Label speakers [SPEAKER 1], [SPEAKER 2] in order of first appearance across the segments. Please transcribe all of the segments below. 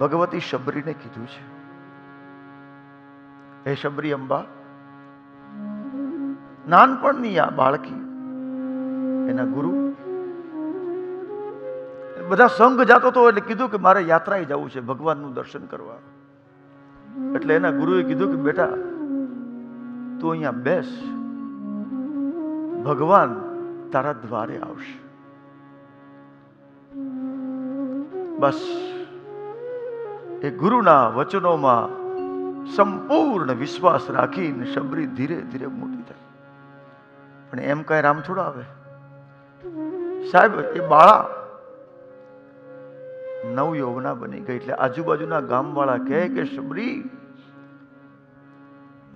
[SPEAKER 1] ભગવતી શબરીને કીધું છે. હે શબરી અંબા, નાનપણની આ બાળકી, એના ગુરુ બધા સંઘ જાતો હતો એટલે કીધું કે મારે યાત્રાએ જવું છે, ભગવાનનું દર્શન કરવા. એટલે એના ગુરુએ કીધું કે બેટા, તું અહીંયા બેસ, ભગવાન તારા દ્વારે આવશે. બસ. એ ગુરુના વચનોમાં સંપૂર્ણ વિશ્વાસ રાખીને શબરી ધીરે ધીરે મોટી થાય. પણ એમ કઈ રામ થોડા આવે? સાહેબ, એ બાળા નવ યૌવના બની ગઈ એટલે આજુબાજુના ગામવાળા કહે કે, શબરી,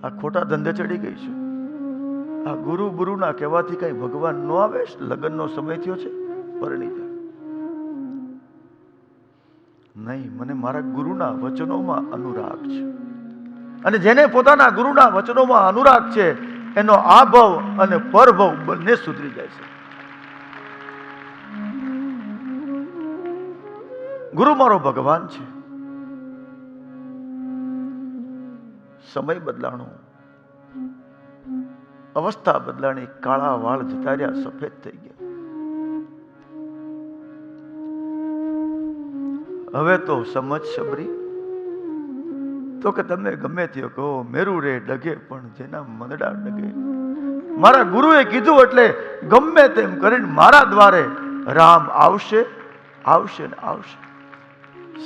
[SPEAKER 1] આ ખોટા ધંધે ચડી ગઈ છે. આ ગુરુ ગુરુના કહેવાથી કઈ ભગવાન નો આવે? લગ્નનો સમય થયો છે? પરણી નહીં, મને મારા ગુરુના વચનોમાં અનુરાગ છે. અને જેને પોતાના ગુરુના વચનોમાં અનુરાગ છે, એનો આભવ અને પરભવ બંને સુધરી જાય છે. ગુરુ મારો ભગવાન છે. સમય બદલાણો, અવસ્થા બદલાણી, કાળા વાળ જતા રહ્યા, સફેદ થઈ ગયા. હવે તો સમજ શબરી તો કે તમે ગમે તે કહો મેરુ રે ડગે પણ જેના મનડા ડગે. મારા ગુરુએ કીધું એટલે ગમે તેમ કરીને મારા દ્વારે રામ આવશે આવશે ને આવશે.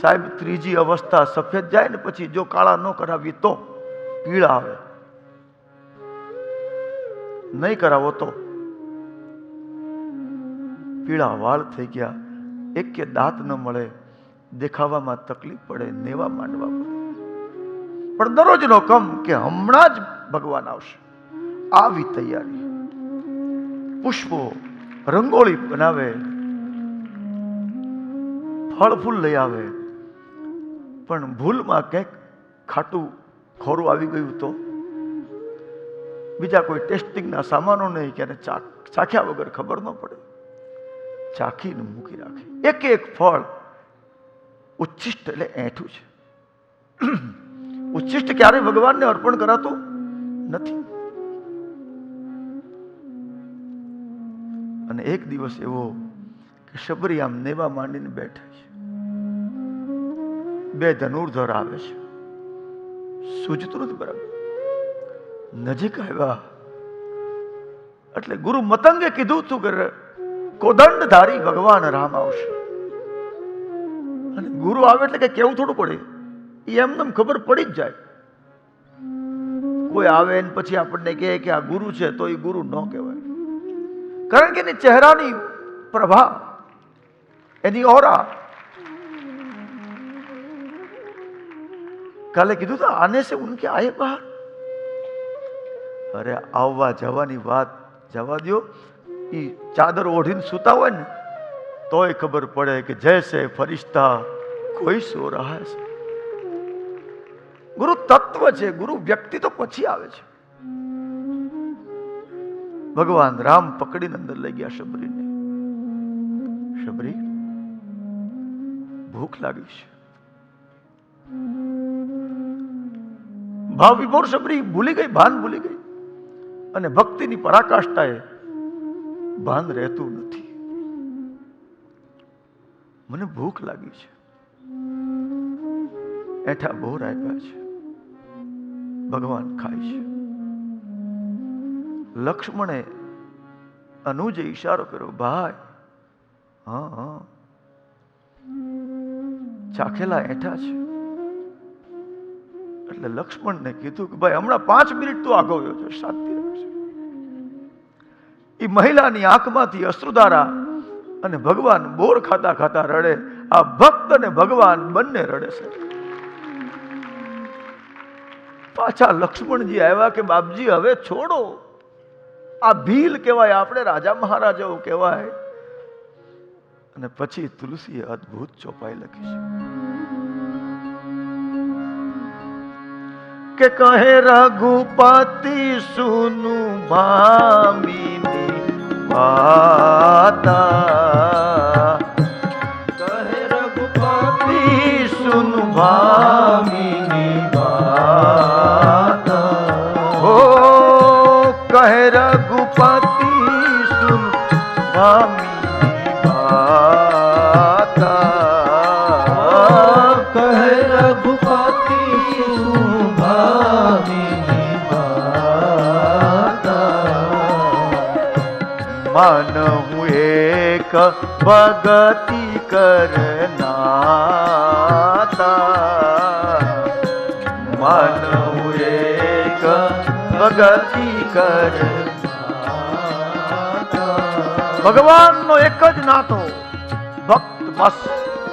[SPEAKER 1] સાહેબ, ત્રીજી અવસ્થા સફેદ જાય ને પછી જો કાળા ન કરાવી તો પીળા આવે. નહીં કરાવો તો પીળા વાળ થઈ ગયા. એક કે દાંત ન મળે દેખાવામાં તકલીફ પડે, નેવા માંડવા પડે. પણ દરરોજનો કમ કે હમણાં જ ભગવાન આવશે. આવી તૈયારી. પુષ્પો, રંગોળી બનાવે. ફળ ફૂલ લઈ આવે. પણ ભૂલમાં કંઈક ખાટું ખોરું આવી ગયું તો? બીજા કોઈ ટેસ્ટિંગના સામાનો નહીં કે એને ચાખ્યા વગર ખબર ન પડે. ચાખીને મૂકી રાખે. એક એક ફળ ઉચ્છિષ્ટ એટલે એઠું છે. ઉચ્છિષ્ટ ક્યારે ભગવાનને અર્પણ કરાતું નથી. અને એક દિવસ એવો કે શબરી આમ નેવા માંડીને બેઠા છે. બે ધનુર્ધર આવે છે. સુજતૃત બરાબર. નજીક આવ્યા. એટલે ગુરુ મતંગે કીધું તું કે કોદંડધારી ભગવાન રામ આવશે. અને ગુરુ આવે એટલે કે કેવું થોડું પડે. એ એમને ખબર પડી જ જાય. કોઈ આવે ને પછી આપણને કહે કે આ ગુરુ છે, તો એ ગુરુ ન કહેવાય. કારણ કે એની ચહેરાની પ્રભા, એની ઓરા. કાલે કીધું તો આને છે, ઉનકે આયે બહાર. અરે આવવા જવાની વાત જવા દો એ ચાદર ઓઢીને સૂતા હોય ને તોય ખબર પડે કે જૈસે ફરિશ્તા કોઈ સો રહા છે. ગુરુ તત્વ છે, ગુરુ વ્યક્તિ તો પછી આવે છે. ભગવાન રામ પકડીને અંદર લઈ ગયા શબરીને. શબરી, ભૂખ લાગી છે. ભાવ વિભોર શબરી ભૂલી ગઈ, ભાન ભૂલી ગઈ. અને ભક્તિની પરાકાષ્ઠાએ ભાન રહેતું નથી. મને ભૂખ લાગી છે. એઠા બોર આપ્યા છે. ભગવાન ખાય છે. લક્ષ્મણે અનુજે ઈશારો કર્યો, ભાઈ. હા હા. ચાખેલા એઠા છે. એટલે લક્ષ્મણને કીધું કે, ભાઈ, હમણાં પાંચ મિનિટ તું આગળ છે, શાંતિ રાખશે એ મહિલાની આંખમાંથી અશ્રુધારા અને ભગવાન બોર ખાતા ખાતા રડે. આ ભક્ત અને ભગવાન બંને રડે છે. પાછા લક્ષ્મણજી આવ્યા કે બાપજી, હવે છોડો. આ ભીલ કહેવાય, આપણે રાજા મહારાજાઓ કહેવાય. અને પછી તુલસીએ અદ્ભુત ચોપાઈ લખી છે. કે કહે, રઘુપતિ સુનુ ભામીની વાતા કહે રઘુપતિ સુન
[SPEAKER 2] ભામિની વાત
[SPEAKER 1] કહે રઘુપતિ
[SPEAKER 2] શું ભામિની વાત
[SPEAKER 1] મન હું એક ભગતિ કરનાતા મન હું એક ભગતિ કર ભગવાનનો એક જ નાતો, ભક્ત મસ્ત.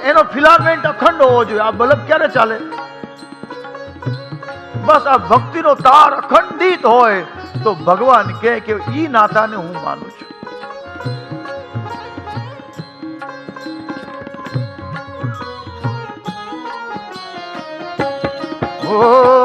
[SPEAKER 1] એનો ફિલામેન્ટ અખંડ હોવો જોઈએ. આ બલ્બ ક્યારે ચાલે? બસ આ ભક્તિનો તાર અખંડિત હોય તો ભગવાન કહે કે ઈ નાતાને હું માનું છું. ઓમ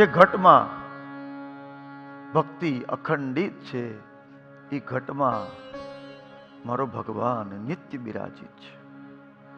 [SPEAKER 1] જે ઘટમાં ભક્તિ અખંડિત છે એ ઘટમાં મારો ભગવાન નિત્ય બિરાજિત છે.